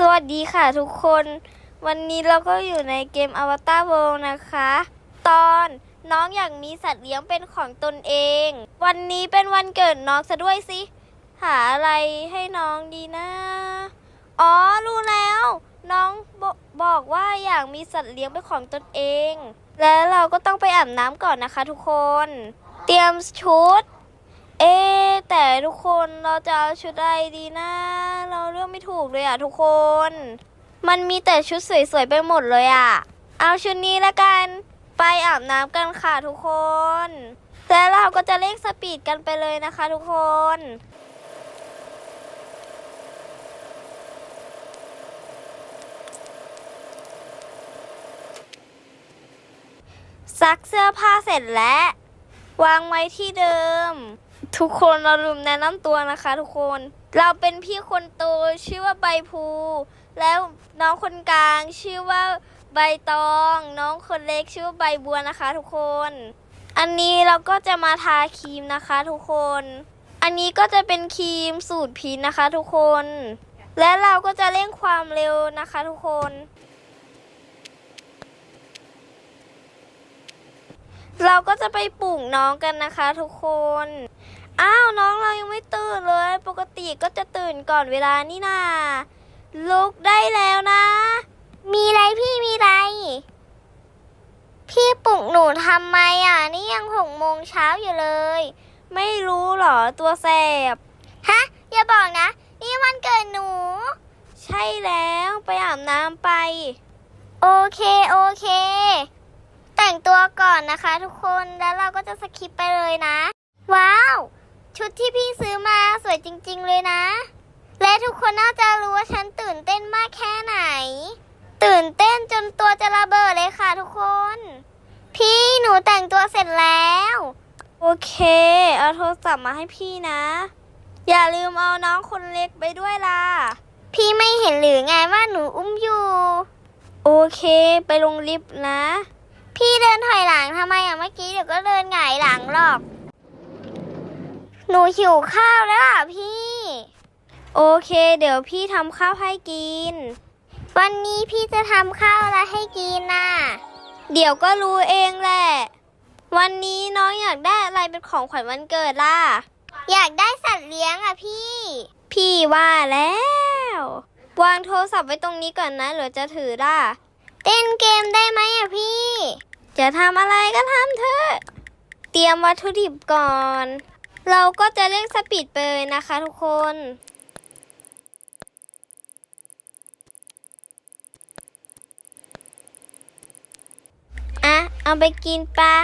สวัสดีค่ะทุกคน วันนี้เราก็อยู่ในเกม Avatar World นะคะ ตอนน้องอยากมีสัตว์เลี้ยงเป็นของตนเอง วันนี้เป็นวันเกิดน้องซะด้วยสิ หาอะไรให้น้องดีนะ อ๋อ รู้แล้ว น้องบบอกว่าอยากมีสัตว์เลี้ยงเป็นของตนเอง แล้วเราก็ต้องไปอาบน้ำก่อนนะคะทุกคน เตรียมชุด เอ๊แต่ทุกคนเราจะเอาชุดอะไรดีนะ เราเลือกไม่ถูกเลยอะทุกคน มันมีแต่ชุดสวยๆไปหมดเลยอะ เอาชุดนี้ละกัน ไปอาบน้ำกันค่ะทุกคน แล้วเราก็จะเร่งสปีดกันไปเลยนะคะทุกคนซักเสื้อผ้าเสร็จแล้ว วางไว้ที่เดิม ทุกคนเราลืมแนะนำตัวนะคะทุกคน เราเป็นพี่คนโตชื่อว่าใบภู แล้วน้องคนกลางชื่อว่าใบตอง น้องคนเล็กชื่อว่าใบบัวนะคะ ทุกคน อันนี้เราก็จะมาทาครีมนะคะ ทุกคน อันนี้ก็จะเป็นครีมสูตรพีชนะคะ ทุกคน และเราก็จะเร่งความเร็วนะคะ ทุกคน เราก็จะไปปลุกน้องกันนะคะทุกคน อ้าวน้องเรายังไม่ตื่นเลย ปกติก็จะตื่นก่อนเวลานี่นาลุกได้แล้วนะ มีไรพี่มีไร พี่ปลุกหนูทำไมอะ นี่ยังหกโมงเช้าอยู่เลย ไม่รู้เหรอตัวแสบ ฮะ อย่าบอกนะ นี่วันเกิดหนู ใช่แล้วไปอาบน้ำไป โอเค โอเค แต่งตัวก่อนนะคะ ทุกคนแล้วเราก็จะสคิปไปเลยนะ ว้าว ชุดที่พี่ซื้อมาสวยจริง ๆ เลยนะ และทุกคนน่าจะรู้ว่าฉันตื่นเต้นมากแค่ไหน ตื่นเต้นจนตัวจะระเบิดเลยค่ะทุกคน พี่หนูแต่งตัวเสร็จแล้ว โอเค เอาโทรศัพท์มาให้พี่นะ อย่าลืมเอาน้องคนเล็กไปด้วยล่ะ พี่ไม่เห็นหรือไงว่าหนูอุ้มอยู่ โอเค ไปลงลิฟต์นะ พี่เดินถอยหลังทำไมอะเมื่อกี้เดี๋ยวก็เดินหงายหลังหรอก หนูหิวข้าวแล้วอะพี่ โอเค เดี๋ยวพี่ทำข้าวให้กิน วันนี้พี่จะทำข้าวอะไรให้กินน่ะ เดี๋ยวก็รู้เองแหละ วันนี้น้องอยากได้อะไรเป็นของขวัญวันเกิดล่ะ อยากได้สัตว์เลี้ยงอะพี่ พี่ว่าแล้ว วางโทรศัพท์ไว้ตรงนี้ก่อนนะหรือจะถือล่ะ เต้นเกมได้ไหมอะพี่จะทำอะไรก็ทำเถอะเตรียมวัตถุดิบก่อน เราก็จะเร่งสปีดไปเลยนะคะทุกคน อะ เอาไปกินปะ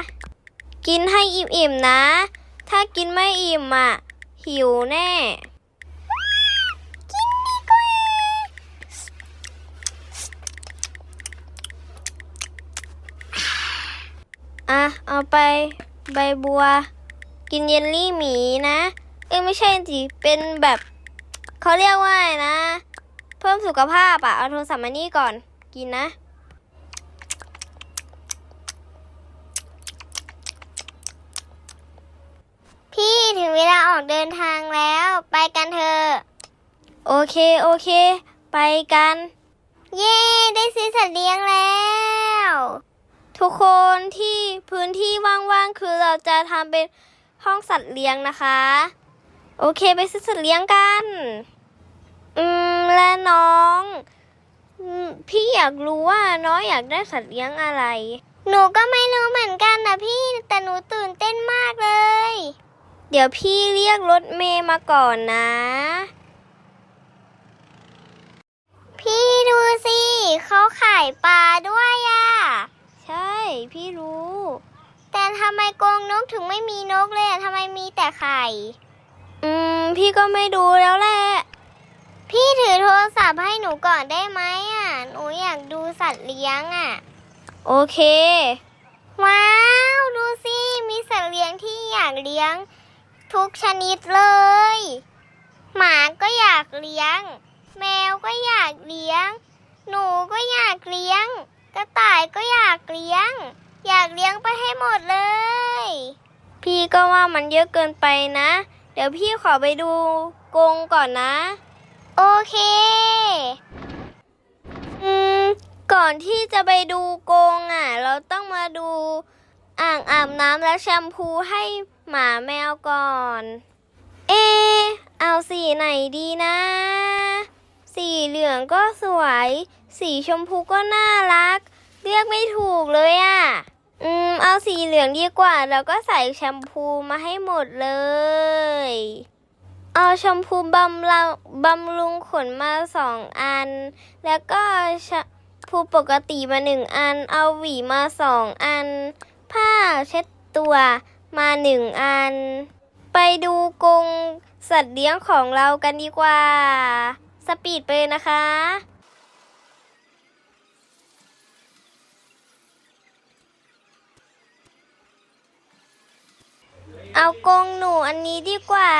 กินให้อิ่มๆนะ ถ้ากินไม่อิ่มอะ หิวแน่ดีกว่า อะ เอาไปใบบัว กินเยลลี่หมีนะ เอ้ยไม่ใช่สิเป็นแบบเขาเรียกว่าอะไรนะ เพิ่มสุขภาพอะเอาโทรศัพท์มานี่ก่อนกินนะ พี่ถึงเวลาออกเดินทางแล้ว ไปกันเถอะโอเค โอเค ไปกัน เย้ ได้ซื้อสัตว์เลี้ยงแล้ว ทุกคนที่พื้นที่ว่างๆ คือเราจะทำเป็นห้องสัตว์เลี้ยงนะคะ โอเคไปซื้อสัตว์เลี้ยงกัน อืม และน้อง พี่อยากรู้ว่าน้องอยากได้สัตว์เลี้ยงอะไร หนูก็ไม่รู้เหมือนกันนะพี่แต่หนูตื่นเต้นมากเลย เดี๋ยวพี่เรียกรถเมย์มาก่อนนะ พี่ดูสิเขาขายปลาด้วยอะ พี่รู้ แต่ทำไมกรงนกถึงไม่มีนกเลยอะทำไมมีแต่ไข่ อืม พี่ก็ไม่ดูแล้วแหละ พี่ถือโทรศัพท์ให้หนูก่อนได้ไหมอะ หนูอยากดูสัตว์เลี้ยงอะ โอเค ว้าว ดูสิ มีสัตว์เลี้ยงที่อยากเลี้ยง ทุกชนิดเลย หมาก็อยากเลี้ยง แมวก็อยากเลี้ยง หนูก็อยากเลี้ยง กระต่ายก็อยากเลี้ยง อยากเลี้ยงไปให้หมดเลย พี่ก็ว่ามันเยอะเกินไปนะ เดี๋ยวพี่ขอไปดูกรงก่อนนะ โอเค อืม ก่อนที่จะไปดูกรงอะ เราต้องมาดูอ่างอาบน้ำและแชมพูให้หมาแมวก่อน เอ เอาสีไหนดีนะ สีเหลืองก็สวย สีชมพูก็น่ารัก เลือกไม่ถูกเลยอะ่ะ อืม เอาสีเหลืองดีกว่า แล้วก็ใส่แชมพูมาให้หมดเลย เอาแชมพูบำรุงบำรุงขนมาสองอัน แล้วก็แชมพูปกติมาหนึ่งอัน เอาหวีมาสองอัน ผ้าเช็ดตัวมาหนึ่งอัน ไปดูกรงสัตว์เลี้ยงของเรากันดีกว่า สปีดไปนะคะ เอากรงหนูอันนี้ดีกว่า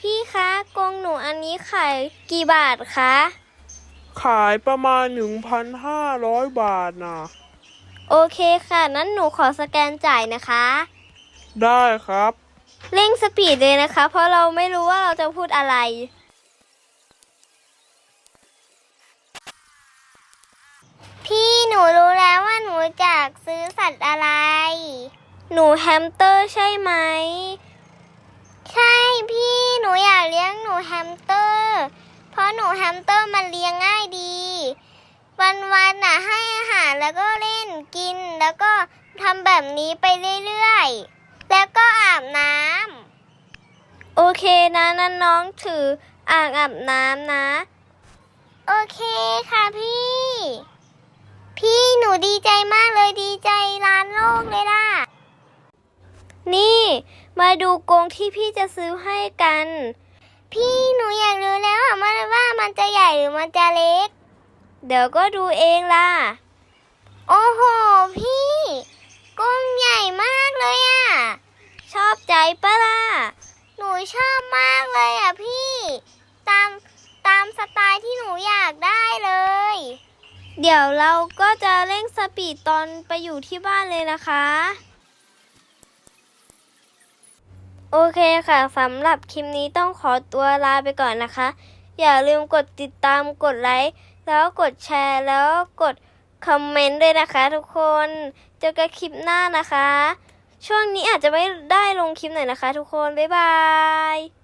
พี่คะกรงหนูอันนี้ขายกี่บาทคะ ขายประมาณ 1,500 บาทนะโอเคค่ะ นั้นหนูขอสแกนจ่ายนะคะ ได้ครับ เร่งสปีดเลยนะคะ เพราะเราไม่รู้ว่าเราจะพูดอะไร พี่หนูรู้แล้วว่าหนูอยากซื้อสัตว์อะไร หนูแฮมสเตอร์ใช่ไหม ใช่พี่หนูอยากเลี้ยงหนูแฮมสเตอร์ เพราะหนูแฮมสเตอร์มันเลี้ยงง่ายดี วันๆน่ะให้อาหารแล้วก็เล่นกินแล้วก็ทำแบบนี้ไปเรื่อยๆ แล้วก็อาบน้ำโอเคนะนั่นน้องถืออ่างอาบน้ำนะ โอเคค่ะพี่ พี่หนูดีใจมากเลยดีใจล้านโลกเลยล่ะ นี่ มาดูกรงที่พี่จะซื้อให้กัน พี่หนูอยากรู้แล้วอะมันว่ามันจะใหญ่หรือมันจะเล็ก เดี๋ยวก็ดูเองล่ะ โอ้โห พี่กรงใหญ่มากเลยอะชอบใจปะล่ะ หนูชอบมากเลยอะพี่ ตามตามสไตล์ที่หนูอยากได้เลย เดี๋ยวเราก็จะเร่งสปีดตอนไปอยู่ที่บ้านเลยนะคะ โอเคค่ะสำหรับคลิปนี้ต้องขอตัวลาไปก่อนนะคะ อย่าลืมกดติดตามกดไลค์แล้วกดแชร์แล้วกดคอมเมนต์ด้วยนะคะทุกคนเจอกันคลิปหน้านะคะ ช่วงนี้อาจจะไม่ได้ลงคลิปหน่อยนะคะทุกคน บ๊ายบาย